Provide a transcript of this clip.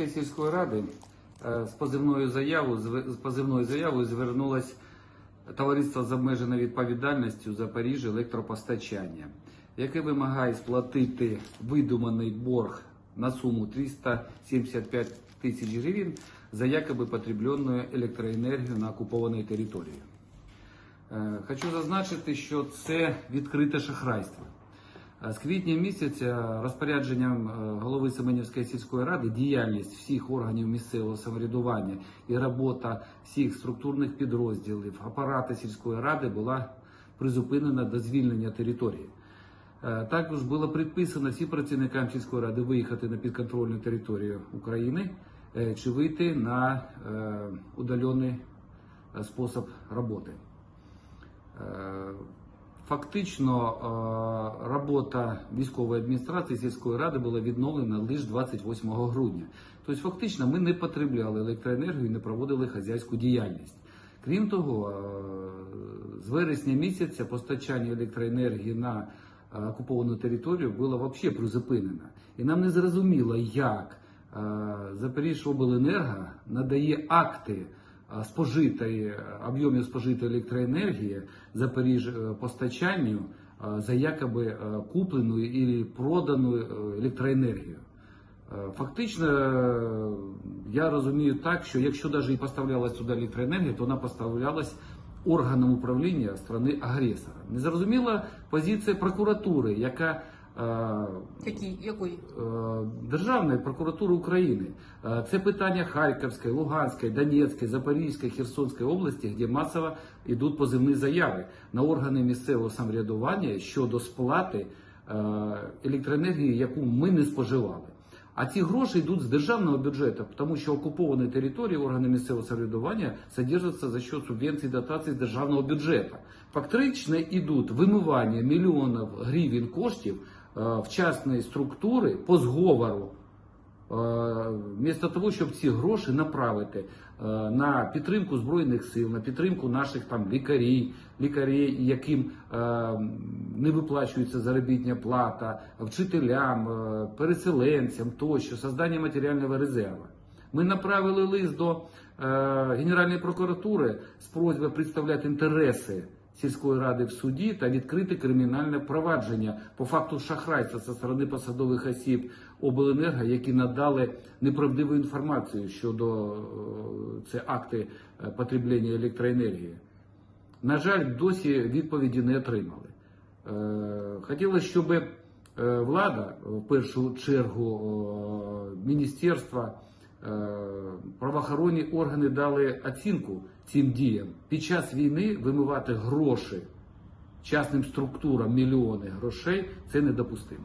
Семенівської сільської ради е, з позивною заявою з позивною заявою звернулось товариство з обмеженою відповідальністю Запоріжжя електропостачання, яке вимагає сплатити видуманий борг на суму 375 тисяч гривень за якоби потреблену електроенергію на окупованій території. Е, Хочу зазначити, що це відкрите шахрайство. З квітня місяця розпорядженням е, голови Семенівської сільської ради діяльність всіх органів місцевого самоврядування і робота всіх структурних підрозділів апарату сільської ради була призупинена до звільнення території. Е, Також було предписано всім працівникам сільської ради виїхати на підконтрольну територію України е, чи вийти на удалений спосіб роботи. Фактично е, робота військової адміністрації сільської ради була відновлена лише 28 грудня. Тобто, фактично, ми не потребляли електроенергію і не проводили хазяйську діяльність. Крім того, е, з вересня місяця постачання електроенергії на е, окуповану територію було взагалі призупинено. І нам не зрозуміло, як е, Запоріжжяобленерго надає акти спожитої об'ємів спожитої електроенергії Запоріжжя-постачанню е, за якоби е, куплену і продану е, електроенергію. Е, Фактично, е, я розумію так, що якщо навіть і поставлялась сюди електроенергія, то вона поставлялась органам управління страни агресора. Незрозуміла позиція прокуратури, яка е, Які, якої? Е, Державної прокуратури України. Е, Це питання Харківської, Луганської, Донецької, Запорізької, Херсонської області, де масово йдуть позивні заяви на органи місцевого самоврядування щодо сплати електроенергії, яку ми не споживали. А ці гроші йдуть з державного бюджету, тому що окуповані території органи місцевого самоврядування содержаться за счет субвенцій дотацій з державного бюджету. Фактично йдуть вимивання мільйонів гривень коштів е, в частної структури по зговору. Е, Вмісто того, щоб ці гроші направити е, на підтримку збройних сил, на підтримку наших там лікарів, лікарів, яким не виплачується заробітня плата, вчителям, переселенцям тощо, создання матеріального резерву. Ми направили лист до е, Генеральної прокуратури з просьбою представляти інтереси сільської ради в суді та відкрити кримінальне провадження по факту шахрайства зі сторони посадових осіб обленерго, які надали неправдиву інформацію щодо е, це акти е, потреблення електроенергії. На жаль, досі відповіді не отримали. Е, Хотілося, щоб влада, в першу чергу міністерства, правоохоронні органи дали оцінку цим діям. Під час війни вимивати гроші частним структурам мільйони грошей це недопустимо.